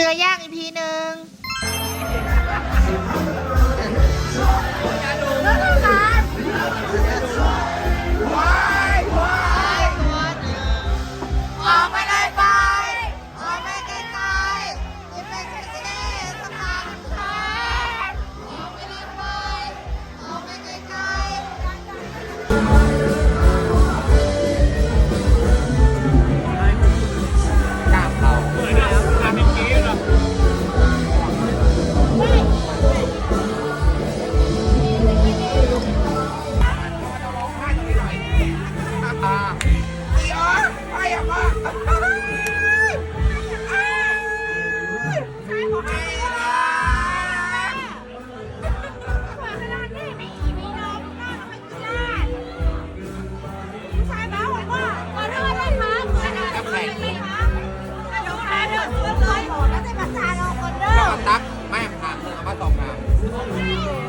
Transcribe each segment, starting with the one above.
นื้อย่างอีกทีหนึ่ง Thank you.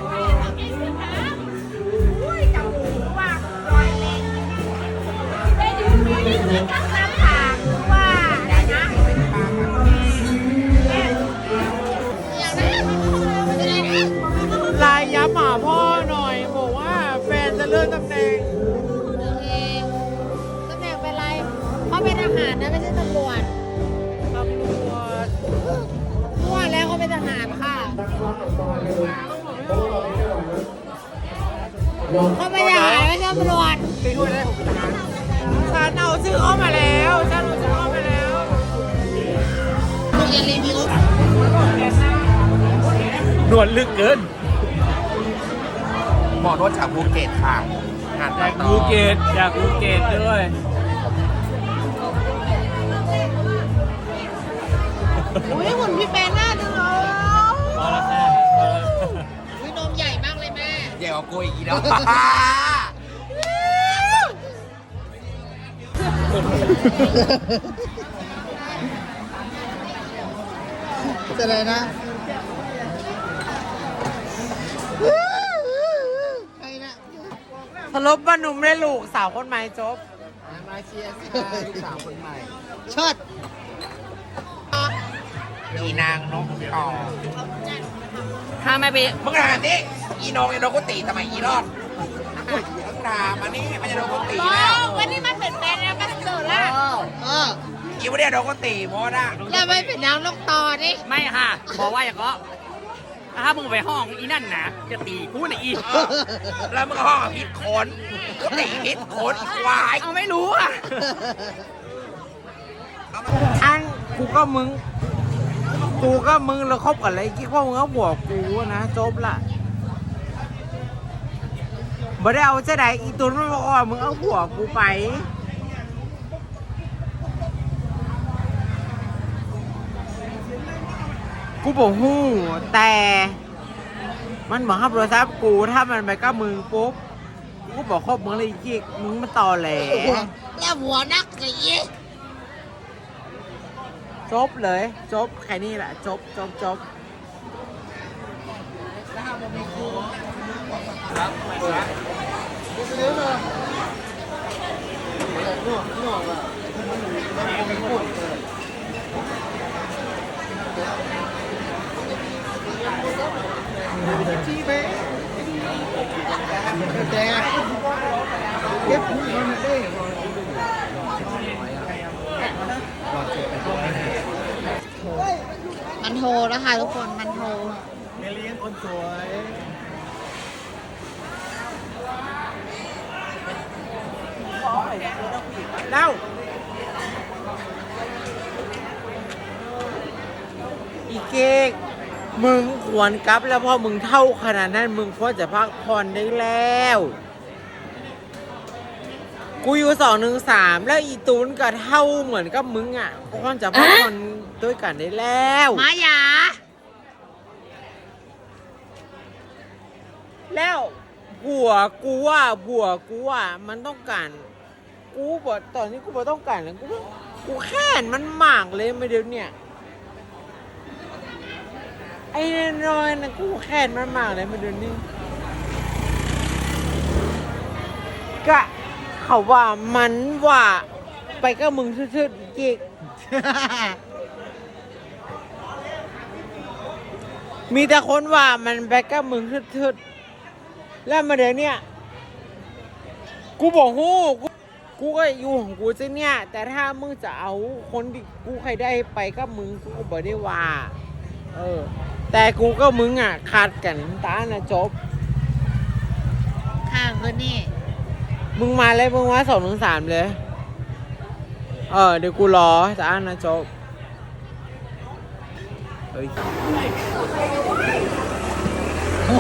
เขาเป็นทหารไม่ใช่ตำรวจไปช่วยได้ผมทหารฉันเอาชื่อเข้ามาแล้วฉันเอาชื่อเข้ามาแล้วมึงอย่ารีวิวหนวดลึกเกินหมอรถจากภูเก็ตค่ะงานอยากภูเก็ตอยากภูเก็ตด้วยอุ้ย กูอีกแล้วจะอะไรนะใครนะสรุปว่าหนุ่มได้ลูกสาวคนใหม่จบ มาเชียร์ลูกสาวคนใหม่เชิดอีนางนกต่อถ้าไม่ไปมึงถามดิ อีนงเนี่ยโดนกุฏิทำไมอีรอดมึงถามมานี่มันจะโดนกุฏิแล้ว วันนี้มันเป็นแฟนแล้วมันเกิดละเอออีวันเนี้ยโดนกุฏิโมดอะแล้วไม่เป็นนางนกต่อนี่ไม่ค่ะ บอกว่าอย่างก็ถ้ามึงไปห้องอีนั่นนะจะตีกูนะอีเออแล้วมึงก็ห้องกับพิษขนกุฏิพิษขนอีควายเอาไม่รู้อะอันกูก็มึง กูก็มึงแล้วคบกับอะไรคิดว่ามึงก็บวกกูนะจบละ บ่ได้เอาจะไหนอีตุนมันบอกว่ามึงเอาบวกูไป กูบอกหู้แต่ มันบอกห้ามโทรศัพท์กูถ้ามันไปกับมึงปุ๊บ กูก็บอกครบมึงเลยอีกมึงมาต่อแหลแล้วหัวนักสิจบเลย จบแค่นี้แหละ จบจบจบ มันโทรนะคะทุกคน มันโทร เมลียงคนสวย เล่าอีเก๊กมึงควรกลับแล้วเพอมึงเท่าขนาดนั้น มึงควรจะพักผ่อนได้แล้ว กูอยู่สองหนึ่งสามแล้วอีตูนก็เท่าเหมือนกับมึงอะควรจะพักผ่อนด้วยกันได้แล้ว มายา แล้วผัวกูว่าผัวกูว่ามันต้องการ กูบอกตอนนี้กูบอกต้องการแล้วกูกูแค้นมันหมากเลยมาเดี๋ยวเนี่ยไอ้น้อยๆนะกูแค้นมันหมากเลยมาเดี๋ยวนี้ก็เขาว่ามันว่าไปก็มึงทื่อๆอีกมีแต่คนว่ามันแบกกับมึงทึดๆแล้วมาเดี๋ยวเนี้ยกูบอกฮู้ กูกูก็อยู่ของกูจะเนี่ย แต่ถ้ามึงจะเอาคนที่กูใครได้ไปกับมึงกูก็บอกได้ว่า เออ แต่กูก็มึงอะขาดกันตานะจบค่ะคืนนี่มึงมาเลยมึงมาสองถึงสามเลย เออเดี๋ยวกูรอจะอ่านนะจบเฮ้ย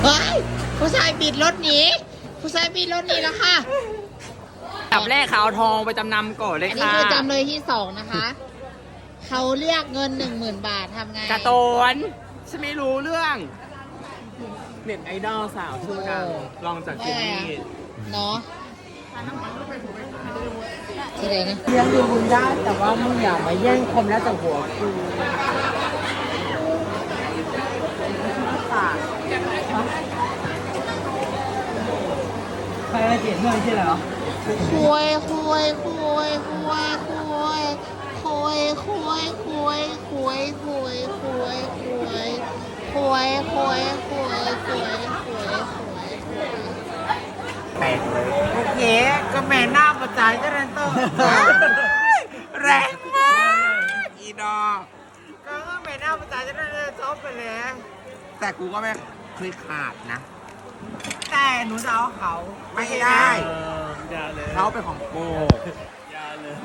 ว้ายผู้ชายบิดรถหนีผู้ชายบิดรถหนีแล้วค่ะ ดับแรกเขาเอาทองไปจำนำก่อนเลยอันนี้ค่ะคือจำเลยที่สองนะคะ เขาเรียกเงินหนึ่งหมื่นบาททำไงการะโตนฉันไม่รู้เรื่อง เน็ตไอดอลสาวชื่อดังลองจากเจนนี่เนาะชื่ออะไรนะเลี้ยงดูมึงได้แต่ว่ามึงอย่ามาแย่งคมแล้วจากหัวกูใครมาเจ็ดเมื่อใช่เหรอ คุยคุยคุยคุยคุยคุยคุยคุยคุยคุยคุยคุยคุยคุยคุยคุยคุยคุยแปลกเลยโอเคก็แม่หน้าประจายเจริญโตแรงมากอีดอก็แม่หน้าประจายเจริญโตจบไปแล้วแต่กูก็ไม่เคยขาดนะ แต่หนูจะเอาเขาไม่ได้ อย่าเลยเขาเป็นของกูอย่าเลย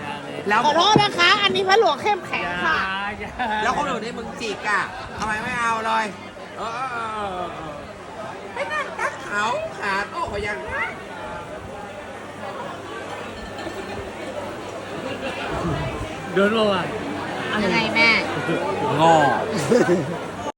อย่าเลยแล้วขอโทษนะคะ อันนี้พระหลวงเข้มแข็งค่ะ อย่าแล้วคนอื่นที่มึงจีกอะทำไมไม่เอาเลยเออเออเออเออไม่นั่นตัดเขาขาดโอ้โหยังไงเดินมาว่ะยังไงแม่ งอ